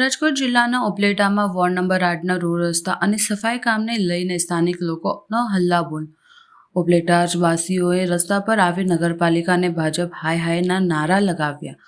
રાજકોટ જિલ્લાના ઉપલેટામાં ward number આઠના રોડ રસ્તા અને સફાઈ કામને લઈને સ્થાનિક લોકોનો હલ્લાબોલ. ઉપલેટા વાસીઓએ રસ્તા પર આવી નગરપાલિકાને ભાજપ હાય હાયના નારા લગાવ્યા.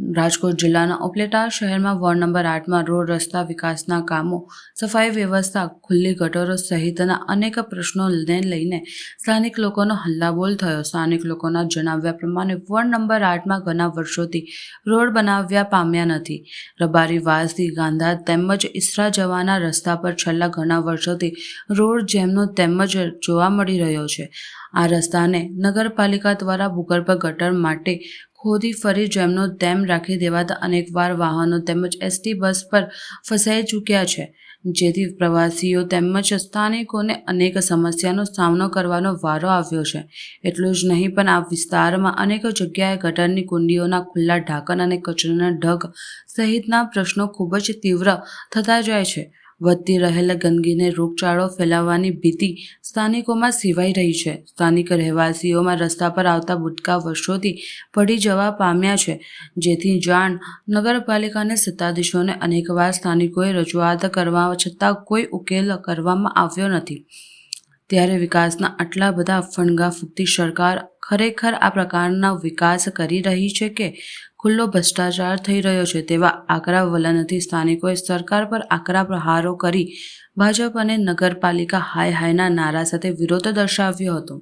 રાજકોટ જિલ્લાના ઉપલેટા શહેરમાં વોર્ડ નંબર આઠમાં રોડ રસ્તા વિકાસના કામો, સફાઈ વ્યવસ્થા, ખુલ્લી ગટરો સહિતના અનેક પ્રશ્નોને લઈને સ્થાનિક લોકોનો હલ્લાબોલ થયો. સ્થાનિક લોકોના જણાવ્યા પ્રમાણે વોર્ડ નંબર આઠમાં ઘણા વર્ષોથી રોડ બનાવ્યા પામ્યા નથી. રબારી વાસથી ગાંધા તેમજ ઈસરા જવાના રસ્તા પર છેલ્લા ઘણા વર્ષોથી રોડ જેમનો તેમજ જોવા મળી રહ્યો છે. આ રસ્તાને નગરપાલિકા દ્વારા ભૂગર્ભ ગટર માટે ખોદી ફરી જેમનો તેમ રાખી દેવાતા અનેકવાર વાહનો તેમજ એસટી બસ પર ફસાઈ ચૂક્યા છે. જેથી પ્રવાસીઓ તેમજ સ્થાનિકોને અનેક સમસ્યાનો સામનો કરવાનો વારો આવ્યો છે. એટલું જ નહીં, પણ આ વિસ્તારમાં અનેક જગ્યાએ ગટરની કુંડીઓના ખુલ્લા ઢાંકણ અને કચરાના ઢગ સહિતના પ્રશ્નો ખૂબ જ તીવ્ર થતા જાય છે. વધતી રહેલ ગંદકીને રોગચાળો ફેલાવવાની ભીતિ સ્થાનિકોમાં સિવાઈ રહી છે. સ્થાનિક રહેવાસીઓમાં રસ્તા પર આવતા બુટકા વર્ષોથી પડી જવા પામ્યા છે, જેથી જાણ નગરપાલિકાને સત્તાધીશોને અનેકવાર સ્થાનિકોએ રજૂઆત કરવા છતાં કોઈ ઉકેલ કરવામાં આવ્યો નથી. ત્યારે વિકાસના આટલા બધા ફણગા ફૂંકતી સરકાર ખરેખર આ પ્રકારના વિકાસ કરી રહી છે કે ખુલ્લો ભ્રષ્ટાચાર થઈ રહ્યો છે તેવા આકરા વલણથી સ્થાનિકોએ સરકાર પર આકરા પ્રહારો કરી ભાજપ અને નગરપાલિકા હાય હાયના નારા સાથે વિરોધ દર્શાવ્યો હતો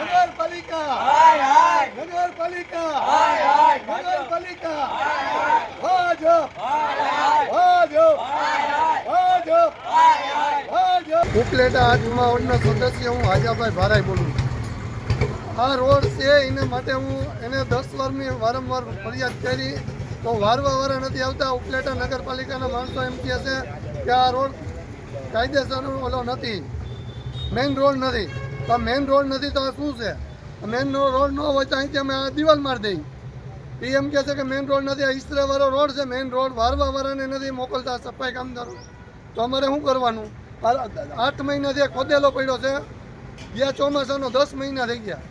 નગરપાલિકા હાય હાય નગરપાલિકા હાય હાય નગરપાલિકા હાય હાય ભાજપ હાય હાય ભાજપ હાય હાય ભાજપ હાય હાય ભાજપ ઉપલેટા વોર્ડના સદસ્ય હું હાજાભાઈ ભારાઈ બોલું છું. આ રોડ છે, એના માટે હું એને દસ વારની વારંવાર ફરિયાદ કરી. તો વારવા વારા નથી આવતા. ઉપલેટા નગરપાલિકાના માણસો એમ કહે છે કે આ રોડ કાયદેસર ઓલો નથી. મેઇન રોડ નથી. તો મેઇન રોડ નથી તો આ શું છે? મેઇન રોડ ન હોય તો અહીંથી અમે આ દિવાલ મારી દઈ એ એમ કહે છે કે મેઇન રોડ નથી. આ ઈસ્ત્રાવાળો રોડ છે. મેઇન રોડ વારવા વાળાને નથી મોકલતા સફાઈ કામદારો. તો અમારે શું કરવાનું? આઠ મહિનાથી ખોદેલો પડ્યો છે. ગયા ચોમાસાનો દસ મહિના થઈ ગયા.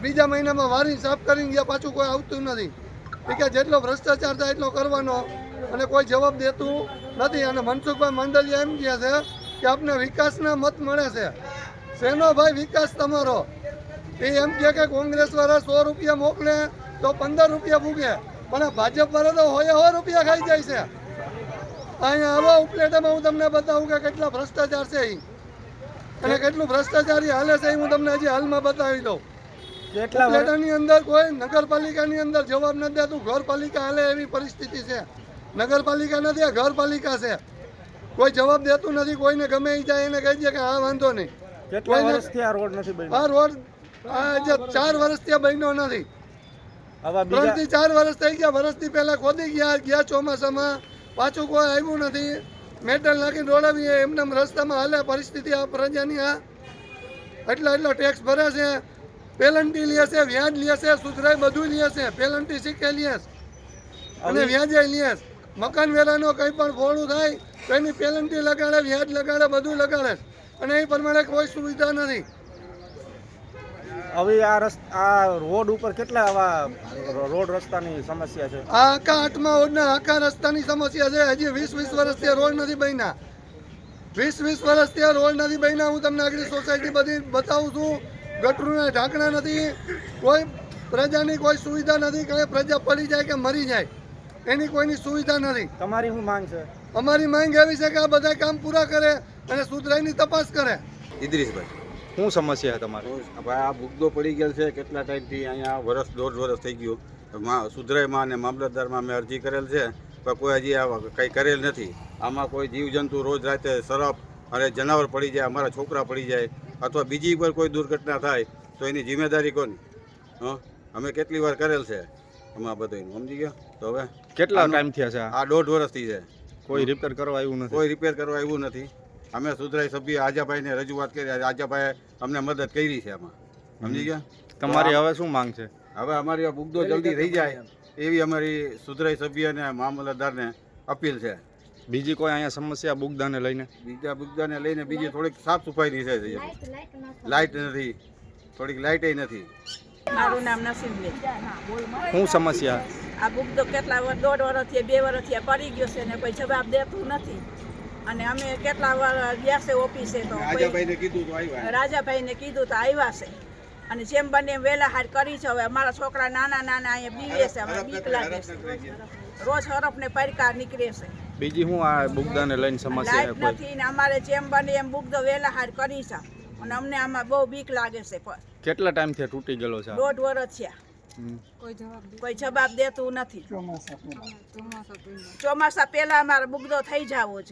બીજા મહિનામાં વારી સાફ કરીને ગયા પાછું કોઈ આવતું નથી. કે જેટલો ભ્રષ્ટાચાર થાય એટલો કરવાનો. અને કોઈ જવાબ દેતું નથી. અને મનસુખભાઈ મંડલિયા એમ કહે છે કે આપને વિકાસના મત મળે છે. શેનો ભાઈ વિકાસ તમારો. એ એમ કહે કે કોંગ્રેસ વાળા સો રૂપિયા મોકલે તો પંદર રૂપિયા ભૂગે. પણ આ ભાજપ વાળા તો હોય સો રૂપિયા ખાઈ જાય છે. અહીંયા આવા ઉપલેટામાં હું તમને બતાવું કે કેટલા ભ્રષ્ટાચાર છે એ અને કેટલું ભ્રષ્ટાચારી હાલે છે એ હું તમને હજી હાલમાં બતાવી દઉં. ઉપલેટાની અંદર કોઈ નગરપાલિકાની અંદર જવાબ નથી દેતું. ઘરપાલિકા હાલે એવી પરિસ્થિતિ છે. નગરપાલિકા નથી આ ઘરપાલિકા છે. કોઈ જવાબ દેતું નથી કોઈને ગમે એ જાય એને કહી દે કે હા વાંધો નહીં. કેટલા વર્ષથી આ રોડ નથી બન્યો? આ રોડ આ ચાર વર્ષથી બન્યો નથી. ત્રણથી ચાર વર્ષ થઈ ગયા વર્ષથી પહેલા ખોદી ગયા ગયા ચોમાસામાં. પાછું કોઈ આવ્યું નથી. મેટલ નાખીને દોડાવીએ એમને રસ્તામાં હાલે પરિસ્થિતિ આ પ્રજાની આ. એટલો એટલો ટેક્સ ભરે છે. પેલન્ટી લે છે વ્યાજ લે છે સુધરાય બધું લે છે. પેલન્ટી શીખે લે અને વ્યાજે લે મકાન વેરાનો કંઈ પણ ફોડું થાય તો એની પેલન્ટી લગાડે વ્યાજ લગાડે બધું લગાડે અને એ પ્રમાણે કોઈ સુવિધા નથી. હવે આ આ રોડ ઉપર કેટલા આવા રોડ રસ્તાની સમસ્યા છે? આ આખા આઠમા ઓડના આખા રસ્તાની સમસ્યા છે. હજી વીસ વીસ વર્ષથી રોડ નથી બન્યા. વીસ વીસ વર્ષથી આ રોડ નથી બન્યા. હું તમને આગળ સોસાયટી બધી બતાવું છું. ગટરના ઢાંકણા નથી કોઈ પ્રજાની કોઈ સુવિધા નથી કે પ્રજા પડી જાય કે મરી જાય. એની કોઈની સુવિધા નથી. તમારી શું માંગ છે? અમારી માંગ એવી છે કે આ બધા કામ પૂરા કરે અને સુધરાઈની તપાસ કરે. ઇદ્રીસભાઈ શું સમસ્યા છે તમારી? ભાઈ આ ભૂગદો પડી ગયેલ છે કેટલા ટાઈમથી અહીંયા વરસ દોઢ વરસ થઈ ગયું. મા- સુધરાઈમાં અને મામલતદારમાં મેં અરજી કરેલ છે પણ કોઈ હજી આ કંઈ કરેલ નથી. આમાં કોઈ જીવજંતુ રોજ રાતે સરફ અને જનાવર પડી જાય અમારા છોકરા પડી જાય અથવા બીજી પર કોઈ દુર્ઘટના થાય તો એની જિમ્મેદારી કોની? હં અમે કેટલી વાર કરેલ છે આમાં બધું સમજી ગયા? તો હવે કેટલા ટાઈમ થયા છે આ? આ દોઢ વર્ષથી છે. કોઈ રિપેર કરવા આવ્યું નથી? કોઈ રિપેર કરવા આવ્યું નથી. અમે સુધરાઈ સભ્ય આજાભાઈને રજૂઆત કરી આજાભાઈએ અમને મદદ કરી છે આમાં. સમજી ગયા? તમારી હવે શું માંગ છે? હવે અમારી આ બુગદો જલ્દી થઈ જાય એવી અમારી સુધરાઈ સભ્ય અને મામલતદારને અપીલ છે. બીજી કોઈ અહીંયા સમસ્યા બુગદાને લઈને? બીજા બુગદાને લઈને બીજી થોડીક સાફ સફાઈની છે લાઇટ નથી. થોડીક લાઇટે નથી. મારું નામ નસીબ શું સમસ્યા? આ બુગદો કેટલા વર્ષ દોઢ વર્ષથી બે વર્ષથી આ પડી ગયો છે ને કોઈ જવાબ દેતું નથી. અને અમે કેટલા વાર ગયા છે ઓફિસે તો રાજાભાઈને કીધું તો આવ્યા. રાજાભાઈને કીધું તો આવ્યા છે. અને જેમ બને વેલા વહેલા હાર કરી છે. હવે અમારા છોકરા નાના નાના અહીંયા બીવે છે. હવે બીક લાગે છે. રોજ હરફ ને પડકાર નીકળે છે. બીજી હું આ બુગદાને લઈને સમસ્યા કોઈ? નથી ને અમારે જેમ બને એમ બુગદો વેલા હાર કરી છે. અને અમને આમાં બહુ બીક લાગે છે. પણ કેટલા ટાઈમથી થી તૂટી ગયેલો છે દોઢ વર્ષ થયા. હમ. કોઈ જવાબ દેતું નથી. ચોમાસા પહેલા અમારે બુગદો થઈ જવો છે.